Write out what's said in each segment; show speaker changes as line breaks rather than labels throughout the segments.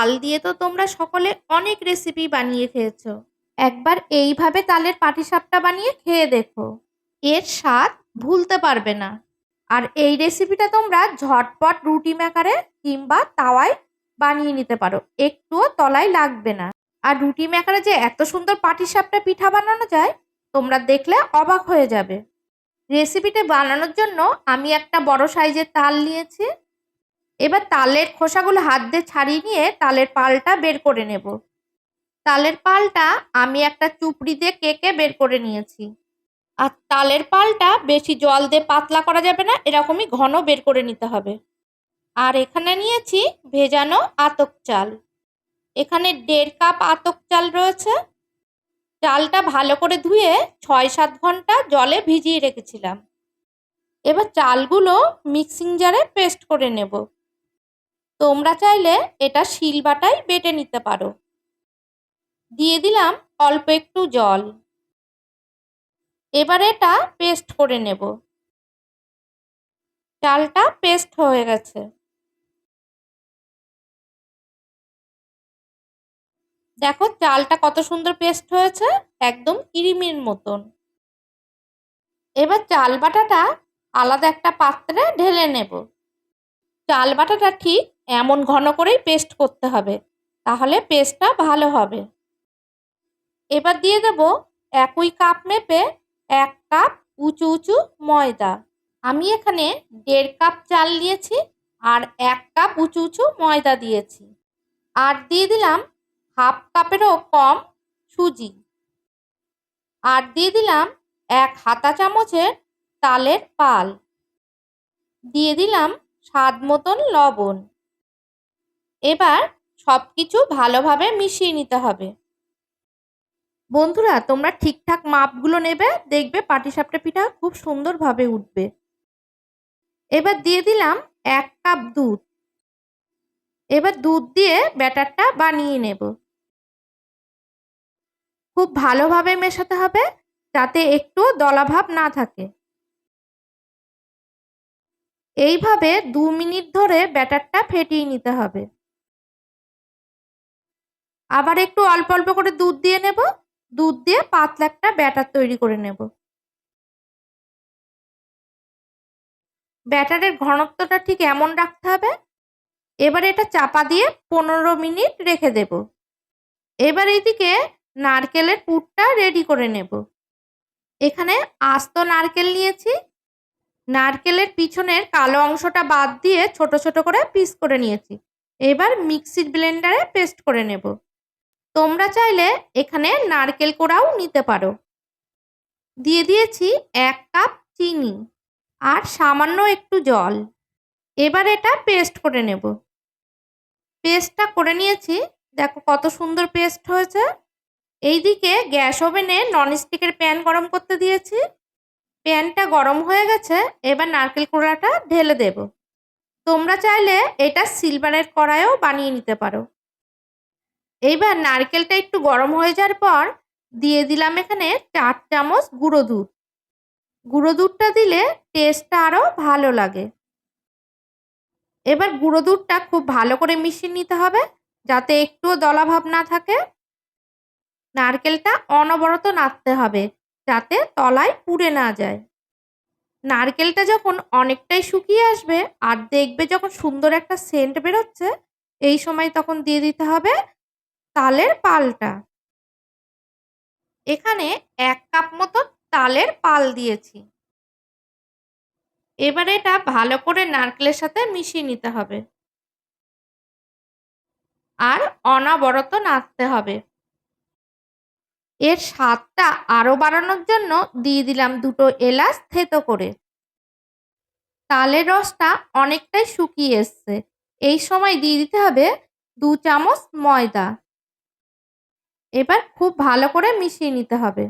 তাল দিয়ে তো তোমরা সকলে অনেক রেসিপি বানিয়ে খেয়েছো। একবার এইভাবে তালের পাটিসাপটা বানিয়ে খেয়ে দেখো। এর স্বাদ ভুলতে পারবে না। আর এই রেসিপিটা তোমরা ঝটপট রুটি মেকারে কিংবা তাওয়ায় বানিয়ে নিতে পারো। একটুও তলায় লাগবে না। আর রুটি মেকারে যে এত সুন্দর পাটিসাপটা পিঠা বানানো যায়, তোমরা দেখলে অবাক হয়ে যাবে। রেসিপিটা বানানোর জন্য আমি একটা বড় সাইজের তাল নিয়েছি। এবার তালের খোসাগুলো হাত দিয়ে ছাড়িয়ে নিয়ে তালের পালটা বের করে নেব। তালের পালটা আমি একটা চুপড়ি দিয়ে কেকে বের করে নিয়েছি। আর তালের পালটা বেশি জল দিয়ে পাতলা করা যাবে না, এরকমই ঘন বের করে নিতে হবে। আর এখানে নিয়েছি ভেজানো আতক চাল। এখানে দেড় কাপ আতক চাল রয়েছে। চালটা ভালো করে ধুয়ে ছয় সাত ঘণ্টা জলে ভিজিয়ে রেখেছিলাম। এবার চালগুলো মিক্সিং জারে পেস্ট করে নেব। তোমরা চাইলে এটা শিলবাটাই বেটে নিতে পারো। দিয়ে দিলাম অল্প একটু জল। এবার এটা পেস্ট করে নেব। চালটা পেস্ট হয়ে গেছে। দেখো চালটা কত সুন্দর পেস্ট হয়েছে, একদম কিরিমির মতন। এবার চাল বাটাটা আলাদা একটা পাত্রে ঢেলে নেব। চাল বাটাটা ঠিক এমন ঘন করেই পেস্ট করতে হবে, তাহলে পেস্টটা ভালো হবে। এবার দিয়ে দেব একই কাপ মেপে এক কাপ উঁচু উঁচু ময়দা। আমি এখানে দেড় কাপ চাল নিয়েছি আর এক কাপ উঁচু উঁচু ময়দা দিয়েছি। আর দিয়ে দিলাম হাফ কাপেরও কম সুজি। আর দিয়ে দিলাম এক হাতা চামচের তালের পাল। দিয়ে দিলাম স্বাদ মতন লবণ। এবার সব কিছু ভালোভাবে মিশিয়ে নিতে হবে। বন্ধুরা, তোমরা ঠিকঠাক মাপগুলো নেবে, দেখবে পাটিসাপটা পিঠা খুব সুন্দরভাবে উঠবে। এবার দিয়ে দিলাম এক কাপ দুধ। এবার দুধ দিয়ে ব্যাটারটা বানিয়ে নেব। খুব ভালোভাবে মেশাতে হবে যাতে একটু দলাভাব না থাকে। এইভাবে দু মিনিট ধরে ব্যাটারটা ফেটিয়ে নিতে হবে। আবার একটু অল্প অল্প করে দুধ দিয়ে নেব। দুধ দিয়ে পাতলা একটা ব্যাটার তৈরি করে নেব। ব্যাটারের ঘনত্বটা ঠিক এমন রাখতে হবে। এবার এটা চাপা দিয়ে পনেরো মিনিট রেখে দেব। এবার এইদিকে নারকেলের পুরটা রেডি করে নেব। এখানে আস্ত নারকেল নিয়েছি। নারকেলের পিছনের কালো অংশটা বাদ দিয়ে ছোট ছোট করে পিস করে নিয়েছি। এবার মিক্সির ব্লেন্ডারে পেস্ট করে নেব। তোমরা চাইলে এখানে নারকেল কোড়াও নিতে পারো। দিয়ে দিয়েছি এক কাপ চিনি আর সামান্য একটু জল। এবার এটা পেস্ট করে নেব। পেস্টটা করে নিয়েছি। দেখো কত সুন্দর পেস্ট হয়েছে। এইদিকে গ্যাস ওভেনে ননস্টিকের প্যান গরম করতে দিয়েছি। প্যানটা গরম হয়ে গেছে। এবার নারকেল কোড়াটা ঢেলে দেব। তোমরা চাইলে এটা সিলভারের কড়াইও বানিয়ে নিতে পারো। এইবার নারকেলটা একটু গরম হয়ে যাওয়ার পর দিয়ে দিলাম এখানে চার চামচ গুঁড়ো দুধ। গুঁড়ো দুধটা দিলে টেস্টটা আরও ভালো লাগে। এবার গুঁড়ো দুধটা খুব ভালো করে মিশিয়ে নিতে হবে যাতে একটুও দলাভাব না থাকে। নারকেলটা অনবরত নাড়তে হবে যাতে তলায় পুড়ে না যায়। নারকেলটা যখন অনেকটাই শুকিয়ে আসবে আর দেখবে যখন সুন্দর একটা সেন্ট বেরোচ্ছে, এই সময় তখন দিয়ে দিতে হবে তালের পালটা। এখানে এক কাপ মতো তালের পাল দিয়েছি। এবার এটা ভালো করে নারকেলের সাথে মিশিয়ে নিতে হবে। আর অনবরত নাড়তে হবে। এর স্বাদটা আরও বাড়ানোর জন্য দিয়ে দিলাম দুটো এলাচ থেতো করে। তালের রসটা অনেকটাই শুকিয়ে এসছে। এই সময় দিয়ে দিতে হবে দু চামচ ময়দা। এবার খুব ভালো করে মিশিয়ে নিতে হবে।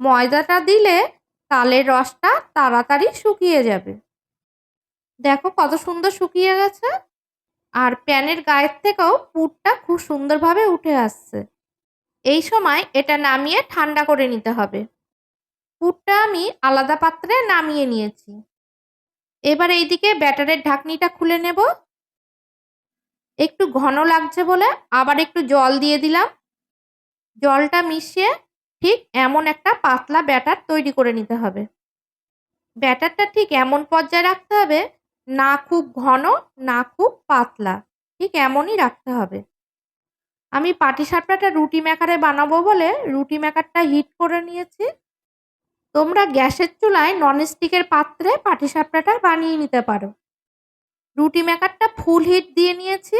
ময়দাটা দিলে তালের রসটা তাড়াতাড়ি শুকিয়ে যাবে। দেখো কত সুন্দর শুকিয়ে গেছে। আর প্যানের গায়ের থেকেও পুরটা খুব সুন্দরভাবে উঠে আসছে। এই সময় এটা নামিয়ে ঠান্ডা করে নিতে হবে। পুরটা আমি আলাদা পাত্রে নামিয়ে নিয়েছি। এবার এইদিকে ব্যাটারের ঢাকনিটা খুলে নেব। একটু ঘন লাগছে বলে আবার একটু জল দিয়ে দিলাম। জলটা মিশিয়ে ঠিক এমন একটা পাতলা ব্যাটার তৈরি করে নিতে হবে। ব্যাটারটা ঠিক এমন পর্যায়ে রাখতে হবে, না খুব ঘন, না খুব পাতলা, ঠিক এমনই রাখতে হবে। আমি পাটিসাপটাটা রুটি মেকারে বানাবো বলে রুটি মেকারটা হিট করে নিয়েছি। তোমরা গ্যাসের চুলায় ননস্টিকের পাত্রে পাটিসাপটাটা বানিয়ে নিতে পারো। রুটি মেকারটা ফুল হিট দিয়ে নিয়েছি।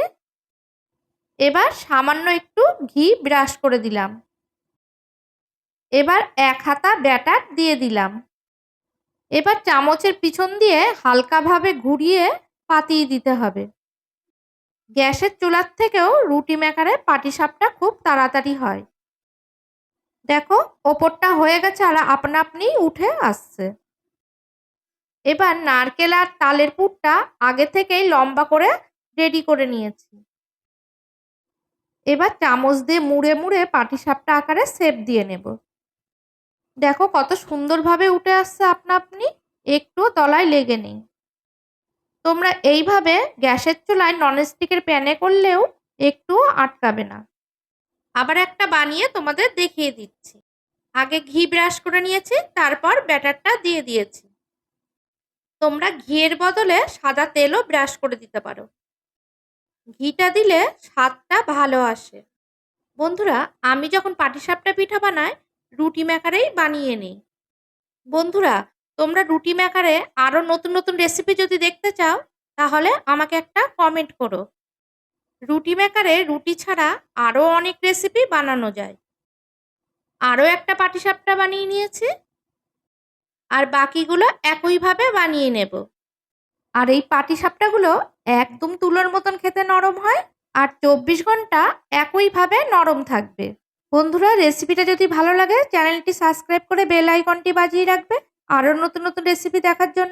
এবার সামান্য একটু ঘি ব্রাশ করে দিলাম। এবার এক হাতা ব্যাটার দিয়ে দিলাম। এবার চামচের পিছন দিয়ে হালকাভাবে ঘুরিয়ে পাতিয়ে দিতে হবে। গ্যাসের চুলার থেকেও রুটি মেকারে পাটিসাপটা খুব তাড়াতাড়ি হয়। দেখো, ওপরটা হয়ে গেছে আর আপনা আপনি উঠে আসছে। এবার নারকেল আর তালের পুরটা আগে থেকেই লম্বা করে রেডি করে নিয়েছি। এবার চামচ দিয়ে মুড়ে মুড়ে পাটিসাপটা আকারে সেপ দিয়ে নেব। দেখো কত সুন্দরভাবে উঠে আসছে আপনা আপনি, একটু তলায় লেগে নেই। তোমরা এইভাবে গ্যাসের চুলায় ননস্টিকের প্যানে করলেও একটু আটকাবে না। আবার একটা বানিয়ে তোমাদের দেখিয়ে দিচ্ছি। আগে ঘি ব্রাশ করে নিয়েছি, তারপর ব্যাটারটা দিয়ে দিয়েছি। তোমরা ঘিয়ের বদলে সাদা তেলও ব্রাশ করে দিতে পারো। ঘিটা দিলে স্বাদটা ভালো আসে। বন্ধুরা, আমি যখন পাটিসাপটা পিঠা বানাই, রুটি মেকারেই বানিয়ে নিই। বন্ধুরা, তোমরা রুটি মেকারে আরও নতুন নতুন রেসিপি যদি দেখতে চাও, তাহলে আমাকে একটা কমেন্ট করো। রুটি মেকারে রুটি ছাড়া আরও অনেক রেসিপি বানানো যায়। আরও একটা পাটিসাপটা বানিয়ে নিয়েছি। আর বাকিগুলো একইভাবে বানিয়ে নেব। আর এই পাটি সাপটাগুলো একদম তুলোর মতন খেতে নরম হয় আর চব্বিশ ঘণ্টা একইভাবে নরম থাকবে। বন্ধুরা রেসিপিটা যদি ভালো লাগে চ্যানেলটি সাবস্ক্রাইব করে বেল আইকনটি বাজিয়ে রাখবে। আরও নতুন নতুন রেসিপি দেখার জন্য।